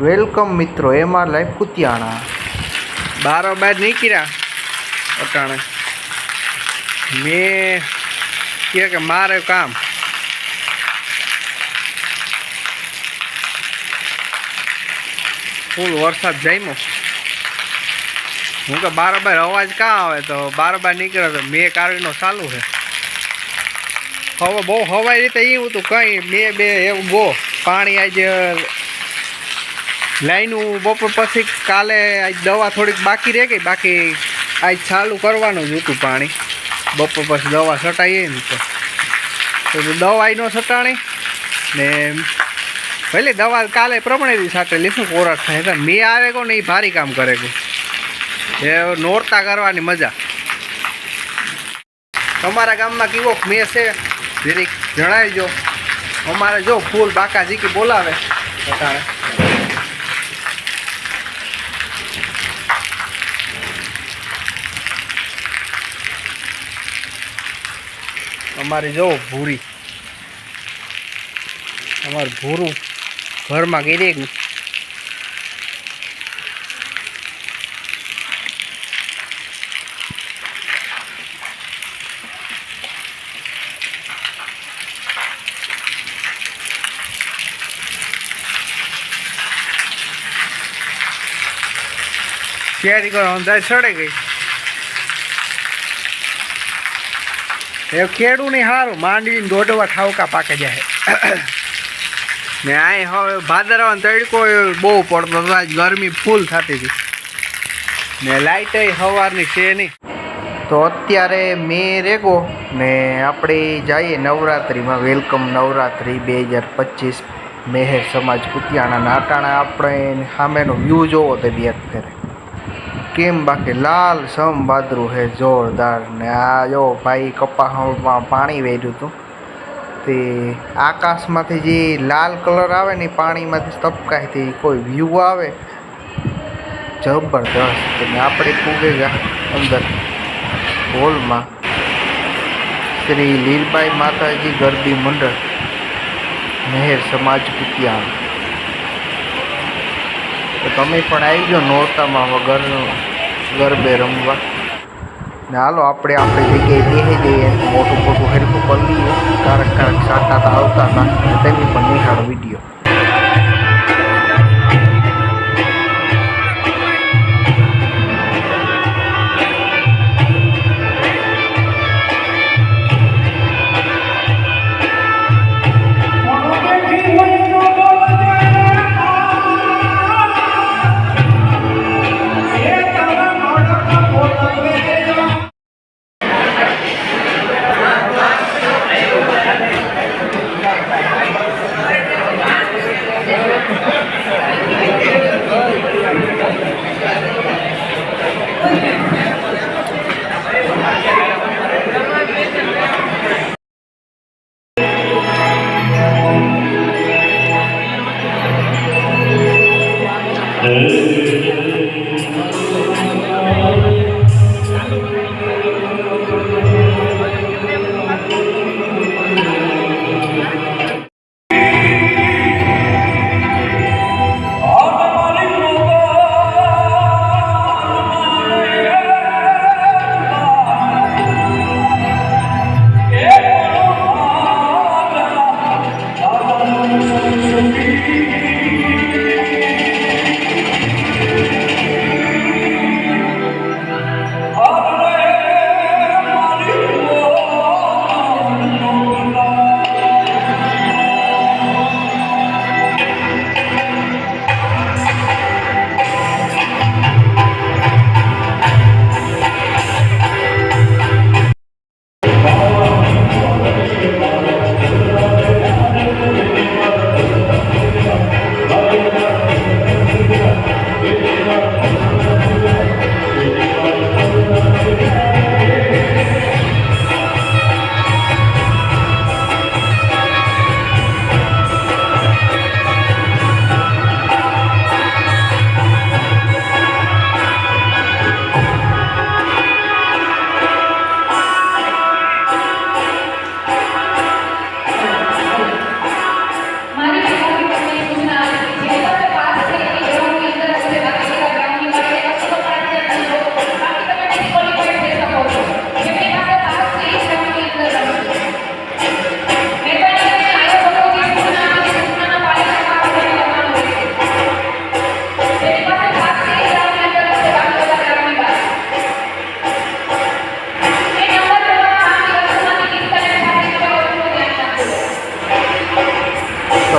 Welcome મિત્રો, એમાં life Kutiyana. બારોબાર નીકળ્યા અટાણે. મેં કહે કે મારે કામ. ફૂલ વરસાદ જામ્યો. હું કે બારોબાર અવાજ કાં આવે તો બારોબાર નીકળ્યો તો મેં કારવીનો ચાલુ છે. હવે બહુ હવાઈ રીતે એવું હતું, કંઈ બે બે એવું બહુ પાણી આજે લાઈનું બપોર પછી કાલે આજ દવા થોડીક બાકી રહી ગઈ. બાકી આજ ચાલુ કરવાનું જ હતું પાણી. બપોર પછી દવા છટાઈએ ને તો. દવા નો છટાણી ને ભલે દવા કાલે પ્રમાણે છાટેલી શું કોરાટ થાય. એટલે મેં આવે કો ને એ ભારી કામ કરે કો એ નોરતા કરવાની મજા. તમારા ગામમાં કેવો મેં છે? જરીક જણાવજો અમારે જો ફૂલ બાકા જીકી બોલાવે. અટાણે અમારી જો ભૂરી. અમારું ભૂરું ઘરમાં ગીરી ગયું ત્યારે કરો અંદાજ ચડે ગઈ? એ ખેડું નહીં સારું માંડવીને દોડવા ઠાવકા પાકે જાય. ને આ હવે ભાદરવાનો તડકો બહુ પડતો હતો. આજ ગરમી ફૂલ થતી હતી. ને લાઇટ સવારની છે નહીં. તો અત્યારે મેં રેગો ને આપણે જઈએ નવરાત્રિમાં. વેલકમ નવરાત્રિ બે હજાર પચીસ. મેહેર સમાજ કુતિયાણા નાટાણા આપણે સામેનો વ્યૂ જોવો તે બે ફેરે. કેમ બાકી લાલ સમ બાદરું હે જોરદાર ને આ જો ભાઈ કપાસમાં પાણી વેર્યું હતું તે આકાશમાંથી જે લાલ કલર આવે ને પાણીમાંથી તપકાઈથી કોઈ વ્યૂ આવે. જબરદસ્ત ને આપણે પૂગે ગયા અંદર હોલમાં. શ્રી લીલબાઈ માતાજી ગરબી મંડળ મહેર સમાજ કુતિયાણ. તો તમે પણ આવી ગયો નોરતામાં વગર ગરબે રમવા. ને હાલો, આપણે આપણી જગ્યાએ બેસી જઈએ. મોટું મોટું હરખું કરી લઈએ. કારક કારક સાટા આવતા હતા. તેની પણ નિહાળ વીડિયો.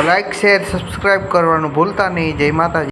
લાઈક શેર સબસ્ક્રાઈબ કરવાનું ભૂલતા નહીં. જય માતાજી.